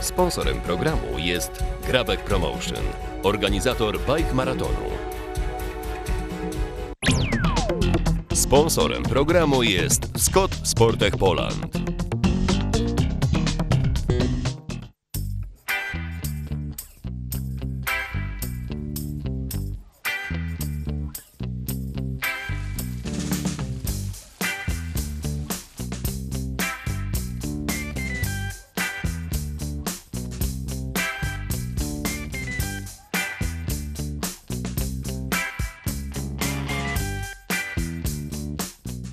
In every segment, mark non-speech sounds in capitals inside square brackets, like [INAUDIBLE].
Sponsorem programu jest Grabek Promotion, organizator Bike Maratonu. Sponsorem programu jest Scott Sportech Poland.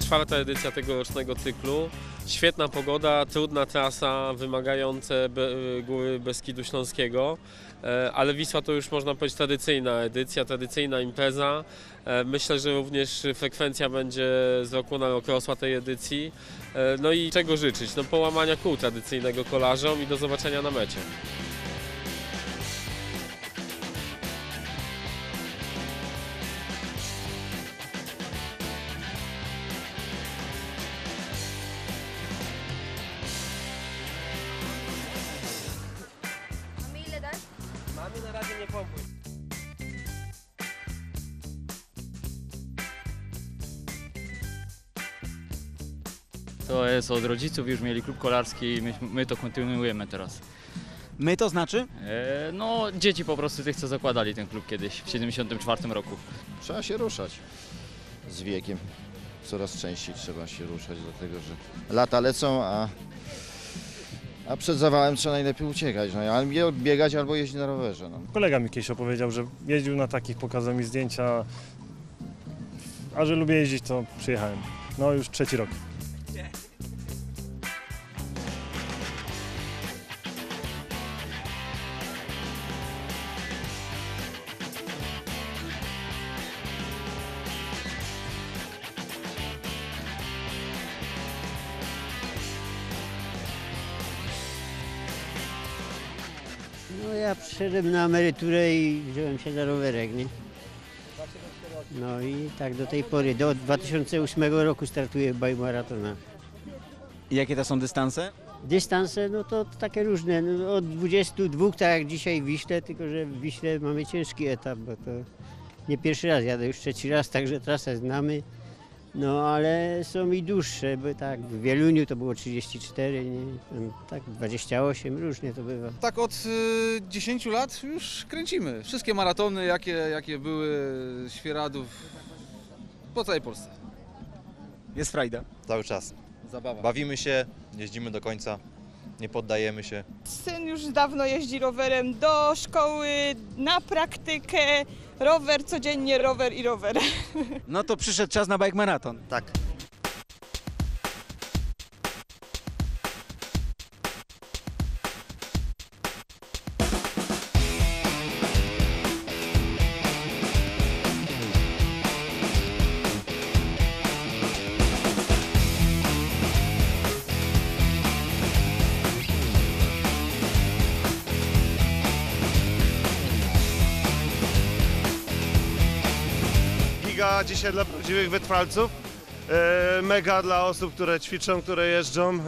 Czwarta edycja tegorocznego cyklu. Świetna pogoda, trudna trasa, wymagające be, góry Beskidu Śląskiego, E, ale Wisła to już można powiedzieć tradycyjna edycja, tradycyjna impreza. E, Myślę, że również frekwencja będzie z roku na rok rosła tej edycji. E, No i czego życzyć? No połamania kół tradycyjnego kolarzom i do zobaczenia na mecie. Mamy na razie nie. To jest od rodziców, już mieli klub kolarski i my, my to kontynuujemy teraz. My to znaczy? E, no, dzieci po prostu tych, co zakładali ten klub kiedyś, w 74 roku. Trzeba się ruszać z wiekiem. Coraz częściej trzeba się ruszać, dlatego że lata lecą, a, a przed zawałem trzeba najlepiej uciekać. No, albo biegać, albo jeździć na rowerze. No. Kolega mi kiedyś opowiedział, że jeździł na takich, pokazał mi zdjęcia, a że lubię jeździć, to przyjechałem. No już trzeci rok. No ja przyszedłem na emeryturę i wziąłem się za rowerek, nie? No i tak do tej pory, do 2008 roku startuję bike maratona. I jakie to są dystanse? Dystanse, no to takie różne, no od 22, tak jak dzisiaj w Wiśle, tylko że w Wiśle mamy ciężki etap, bo to nie pierwszy raz, jadę już trzeci raz, także trasę znamy. No ale są i dłuższe, bo tak w Wieluniu to było 34, nie? Tam, tak 28, różnie to bywa. Tak od y, 10 lat już kręcimy. Wszystkie maratony, jakie, jakie były Świeradów po całej Polsce. Jest frajda. Cały czas. Zabawa. Bawimy się, jeździmy do końca, nie poddajemy się. Syn już dawno jeździ rowerem do szkoły, na praktykę. Rower, codziennie rower i rower. No to przyszedł czas na bike maraton. Tak. Dzisiaj dla prawdziwych wytrwalców. E, mega dla osób, które ćwiczą, które jeżdżą. E,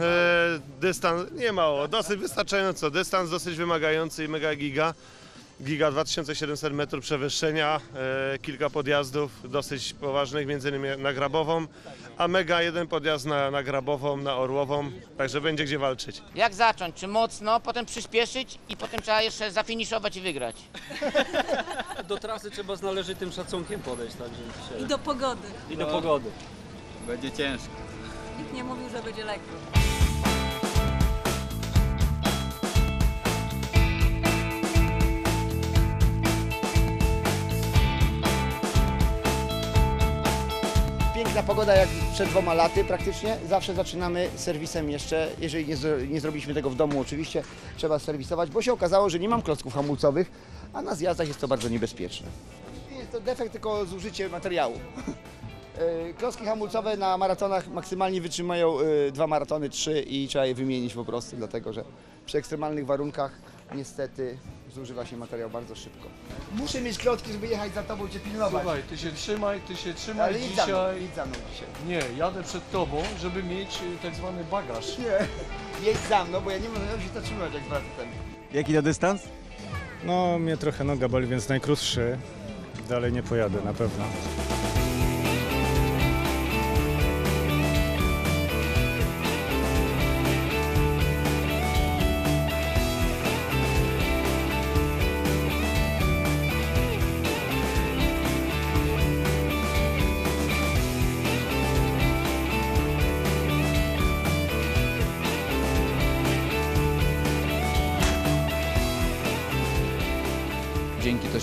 dystans nie mało, dosyć wystarczająco. Dystans dosyć wymagający i mega giga. Giga 2700 metrów przewyższenia, e, kilka podjazdów dosyć poważnych, między innymi na Grabową, a mega jeden podjazd na, na Grabową, na Orłową, także będzie gdzie walczyć. Jak zacząć? Czy mocno, potem przyspieszyć i potem trzeba jeszcze zafiniszować i wygrać. [LAUGHS] Do trasy trzeba z należytym szacunkiem podejść, także I do pogody. I do pogody. Będzie ciężko. Nikt nie mówił, że będzie lekko. Piękna pogoda jak przed dwoma laty praktycznie. Zawsze zaczynamy serwisem jeszcze, jeżeli nie, nie zrobiliśmy tego w domu oczywiście, trzeba serwisować, bo się okazało, że nie mam klocków hamulcowych, a na zjazdach jest to bardzo niebezpieczne. Nie Jest to defekt, tylko zużycie materiału. [LAUGHS] E, Klocki hamulcowe na maratonach maksymalnie wytrzymają e, dwa maratony, trzy i trzeba je wymienić po prostu, dlatego że przy ekstremalnych warunkach niestety zużywa się materiał bardzo szybko. Muszę mieć klocki, żeby jechać za tobą, cię pilnować. Słuchaj, ty się trzymaj, ty się trzymaj Ale idź za mną, idź za mną dzisiaj. Nie, jadę przed tobą, żeby mieć y, tak zwany bagaż. Nie. [LAUGHS] jedź za mną, bo ja nie mogę się zatrzymać jak wracam. Jaki to dystans? No, mnie trochę noga boli, więc najkrótszy. Dalej nie pojadę na pewno.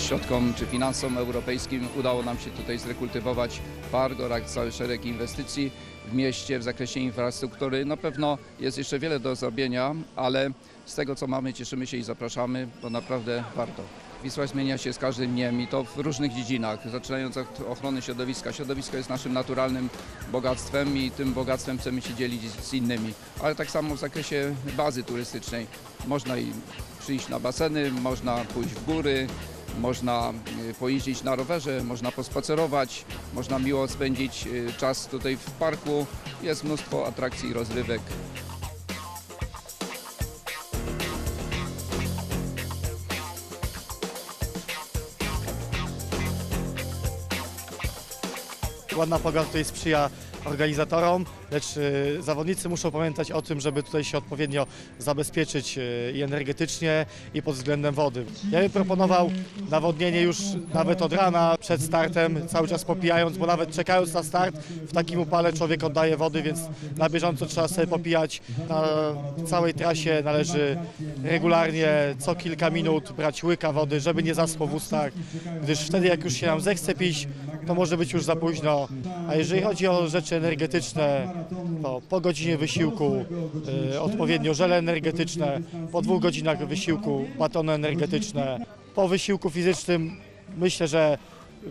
Środkom czy finansom europejskim udało nam się tutaj zrekultywować park oraz cały szereg inwestycji w mieście w zakresie infrastruktury. Na pewno jest jeszcze wiele do zrobienia, ale z tego co mamy cieszymy się i zapraszamy, bo naprawdę warto. Wisła zmienia się z każdym dniem i to w różnych dziedzinach, zaczynając od ochrony środowiska. Środowisko jest naszym naturalnym bogactwem i tym bogactwem chcemy się dzielić z innymi, ale tak samo w zakresie bazy turystycznej. Można i przyjść na baseny, można pójść w góry, można y, pojeździć na rowerze, można pospacerować, można miło spędzić y, czas tutaj w parku. Jest mnóstwo atrakcji i rozrywek. Ładna pogoda tutaj sprzyja organizatorom, lecz y, zawodnicy muszą pamiętać o tym, żeby tutaj się odpowiednio zabezpieczyć y, i energetycznie i pod względem wody. Ja bym proponował nawodnienie już nawet od rana, przed startem, cały czas popijając, bo nawet czekając na start w takim upale człowiek oddaje wody, więc na bieżąco trzeba sobie popijać. Na całej trasie należy regularnie co kilka minut brać łyka wody, żeby nie zaschło w ustach, gdyż wtedy jak już się nam zechce pić, to może być już za późno. A jeżeli chodzi o rzeczy energetyczne, to po godzinie wysiłku y, odpowiednio żele energetyczne, po dwóch godzinach wysiłku batony energetyczne, po wysiłku fizycznym myślę, że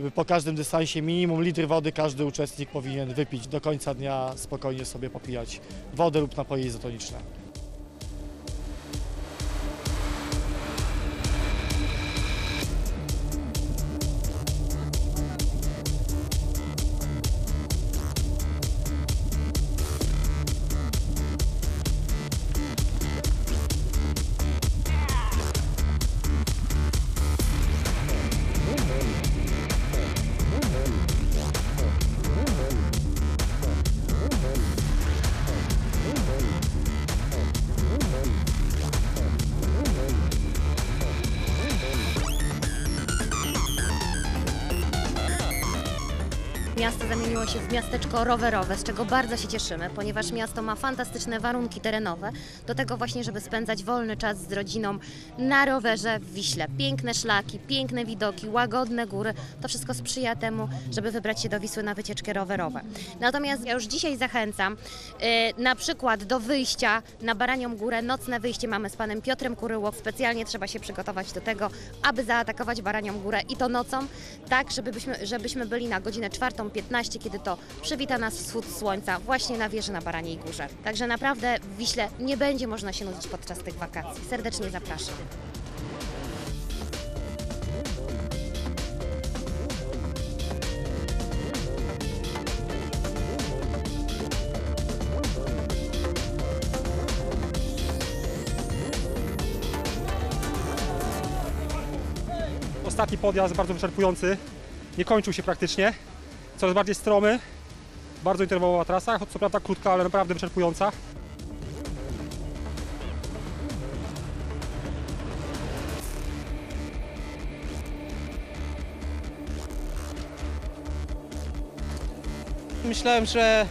y, po każdym dystansie minimum litr wody każdy uczestnik powinien wypić do końca dnia, spokojnie sobie popijać wodę lub napoje izotoniczne. Miasto zamieniło się w miasteczko rowerowe, z czego bardzo się cieszymy, ponieważ miasto ma fantastyczne warunki terenowe do tego właśnie, żeby spędzać wolny czas z rodziną na rowerze w Wiśle. Piękne szlaki, piękne widoki, łagodne góry, to wszystko sprzyja temu, żeby wybrać się do Wisły na wycieczkę rowerową. Natomiast ja już dzisiaj zachęcam y, na przykład do wyjścia na Baranią Górę, nocne wyjście mamy z panem Piotrem Kuryło. Specjalnie trzeba się przygotować do tego, aby zaatakować Baranią Górę i to nocą, tak żebyśmy, żebyśmy byli na godzinę 4.15, kiedy to przywita nas wschód słońca właśnie na wieży na Baraniej Górze. Także naprawdę w Wiśle nie będzie można się nudzić podczas tych wakacji. Serdecznie zapraszam. Ostatni podjazd bardzo wyczerpujący, nie kończył się praktycznie, coraz bardziej stromy, bardzo interwałowa trasa, choć co prawda krótka, ale naprawdę wyczerpująca. Myślałem, że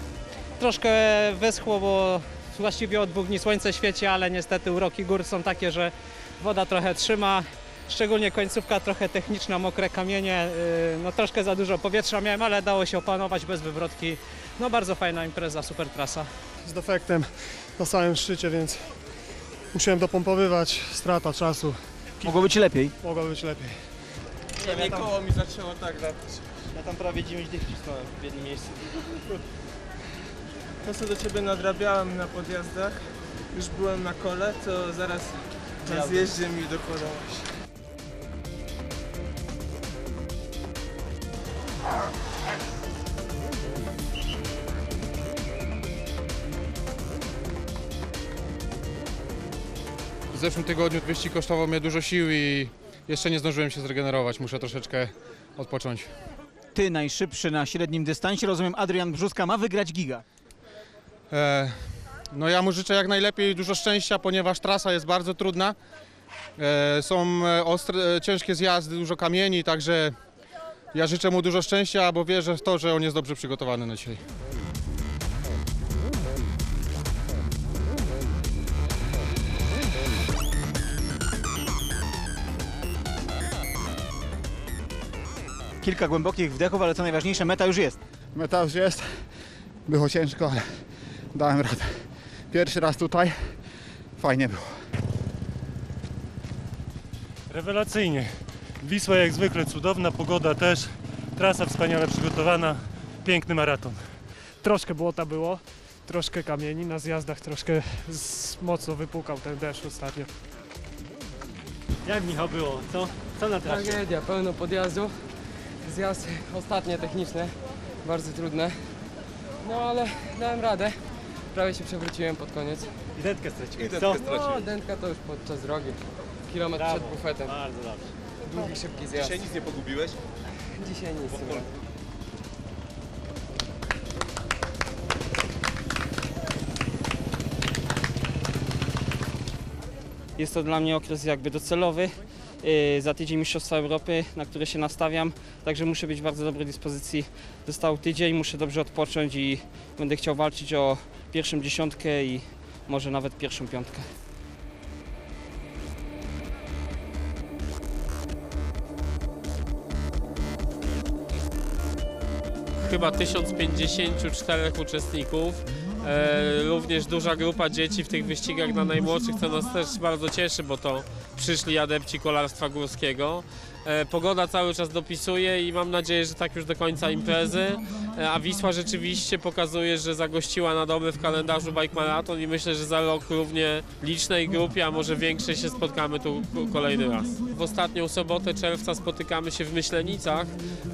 troszkę wyschło, bo właściwie od dwóch dni słońce świeci, ale niestety uroki gór są takie, że woda trochę trzyma. Szczególnie końcówka trochę techniczna, mokre kamienie, yy, no troszkę za dużo powietrza miałem, ale dało się opanować bez wywrotki. No bardzo fajna impreza, super trasa. z defektem na samym szczycie, więc musiałem dopompowywać, strata czasu. Mogło być lepiej. Mogło być lepiej. Nie, mnie koło mi zaczęło tak latać. Ja tam prawie 9 dych wcisnąłem w jednym miejscu. To co do ciebie nadrabiałem na podjazdach, już byłem na kole, to zaraz na zjeździe mi dokładałeś. W zeszłym tygodniu wyścig kosztował mnie dużo sił i jeszcze nie zdążyłem się zregenerować. Muszę troszeczkę odpocząć. Ty najszybszy na średnim dystansie, rozumiem Adrian Brzuska ma wygrać giga. E, no ja mu życzę jak najlepiej dużo szczęścia, ponieważ trasa jest bardzo trudna. E, są e, ostre, e, ciężkie zjazdy, dużo kamieni, także ja życzę mu dużo szczęścia, bo wierzę w to, że on jest dobrze przygotowany na dzisiaj. Kilka głębokich wdechów, ale co najważniejsze, meta już jest. Meta już jest. Było ciężko, ale dałem radę. Pierwszy raz tutaj. Fajnie było. Rewelacyjnie. Wisła jak zwykle cudowna, pogoda też, trasa wspaniale przygotowana, piękny maraton. Troszkę błota było, troszkę kamieni, na zjazdach troszkę z, mocno wypukał ten deszcz ostatnio. Jak Michał było? Co? Co na trasie? Tragedia, pełno podjazdu. Zjazd ostatnie techniczne, bardzo trudne. No ale dałem radę. Prawie się przewróciłem pod koniec. I dętkę straciłeś, I co? No, dętka to już podczas drogi. Kilometr Brawo, przed bufetem. Bardzo dobrze. Długi, szybki zjazd. Dzisiaj nic nie pogubiłeś? Dzisiaj nic. nie. Jest to dla mnie okres jakby docelowy. Yy, Za tydzień Mistrzostwa Europy, na które się nastawiam, także muszę być w bardzo dobrej dyspozycji. Został tydzień, muszę dobrze odpocząć i będę chciał walczyć o pierwszą dziesiątkę i może nawet pierwszą piątkę. chyba 1054 uczestników. E, również duża grupa dzieci w tych wyścigach dla najmłodszych, co nas też bardzo cieszy, bo to przyszli adepci kolarstwa górskiego. E, pogoda cały czas dopisuje i mam nadzieję, że tak już do końca imprezy. E, a Wisła rzeczywiście pokazuje, że zagościła na dobre w kalendarzu Bike Marathon i myślę, że za rok równie licznej grupie, a może większej się spotkamy tu kolejny raz. W ostatnią sobotę czerwca spotykamy się w Myślenicach.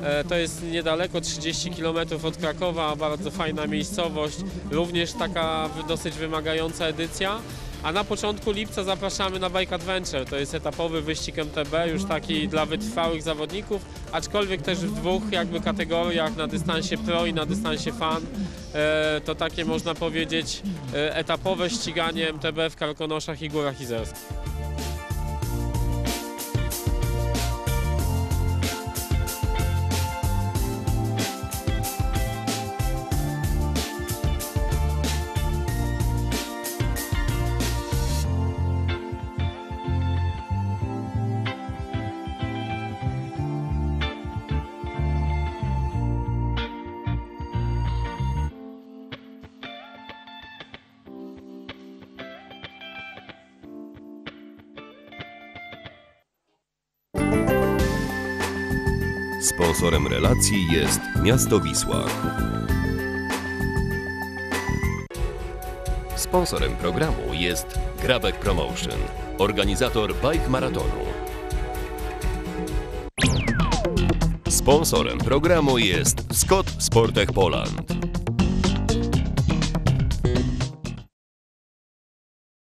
E, To jest niedaleko 30 km od Krakowa, bardzo fajna miejscowość, również taka dosyć wymagająca edycja. A na początku lipca zapraszamy na Bike Adventure. To jest etapowy wyścig MTB, już taki dla wytrwałych zawodników, aczkolwiek też w dwóch jakby kategoriach, na dystansie pro i na dystansie fan. E, To takie można powiedzieć e, etapowe ściganie MTB w Karkonoszach i Górach Izerskich. Sponsorem relacji jest Miasto Wisła. Sponsorem programu jest Grabek Promotion, organizator bike maratonu. Sponsorem programu jest Scott Sportech Poland.